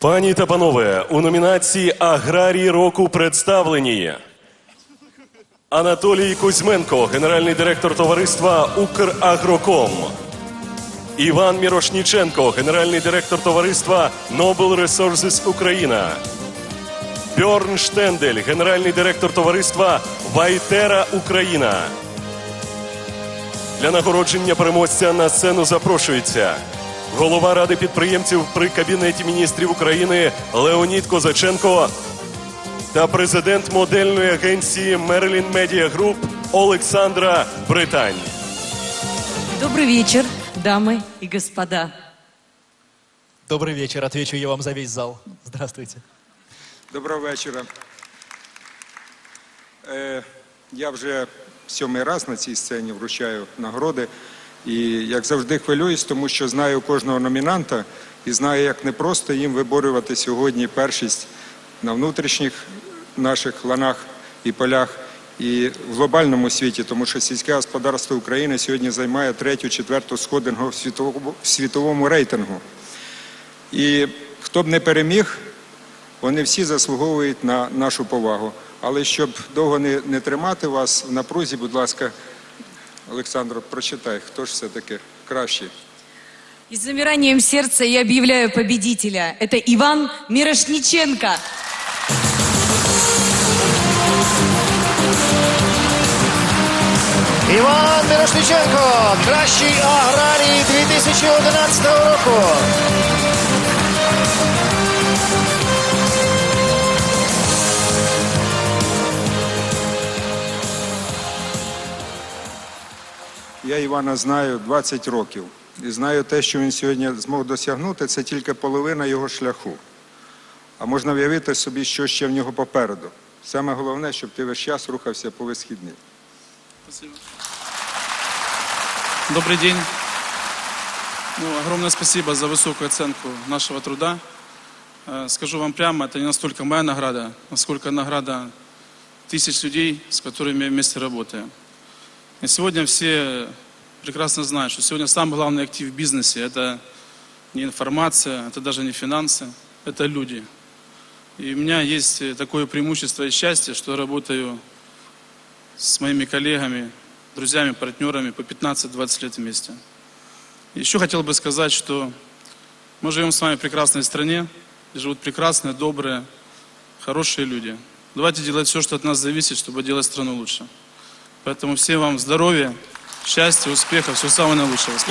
Пані та панове, у номінації Аграрій року представлені Анатолій Кузьменко, генеральний директор товариства Украгроком. Іван Мірошніченко, генеральний директор товариства Noble Resources Україна. Бьорн Штендель, генеральний директор товариства Вайтера Україна. Для нагородження переможця на сцену запрошується голова ради підприємців при кабінеті міністрів України Леонід Козаченко та президент модельної агенції Merlin Media Group Олександра Британь. Добрый вечер, дамы и господа. Добрый вечер, отвечу я вам за весь зал. Здравствуйте. Доброго вечора. Е, я вже сьомий раз на цій сцені вручаю нагороди. І як завжди хвилююсь, тому що знаю кожного номінанта і знаю, як непросто їм виборювати сьогодні першість на внутрішніх наших ланах і полях, і в глобальному світі, тому що сільське господарство України сьогодні займає третю, четверту сходингу в світовому, рейтингу. І хто б не переміг, вони всі заслуговують на нашу повагу. Але щоб довго не, не тримати вас в напрузі, будь ласка, Олександро, прочитай, хто ж все таки кращий. И с замиранием сердца я объявляю победителя. Это Иван Мирошниченко. Іван Мирошниченко, кращий аграрій 2011 року. Я Івана знаю 20 років і знаю те, що він сьогодні змог досягнути, це тільки половина його шляху. А можна уявити собі, що ще в нього попереду. Саме головне, щоб ти весь час рухався по висхідній. Спасибо. Добрый день. Ну, огромное спасибо за высокую оценку нашего труда. Э, Скажу вам прямо, это не настолько моя награда, насколько награда тысяч людей, с которыми я вместе работаю. И сегодня все прекрасно знают, что сегодня самый главный актив в бизнесе – это не информация, это даже не финансы, это люди. И у меня есть такое преимущество и счастье, что я работаю с моими коллегами, друзьями, партнерами по 15-20 лет вместе. Еще хотел бы сказать, что мы живем с вами в прекрасной стране, где живут прекрасные, добрые, хорошие люди. Давайте делать все, что от нас зависит, чтобы делать страну лучше. Поэтому всем вам здоровья, счастья, успехов, всего самого наилучшего.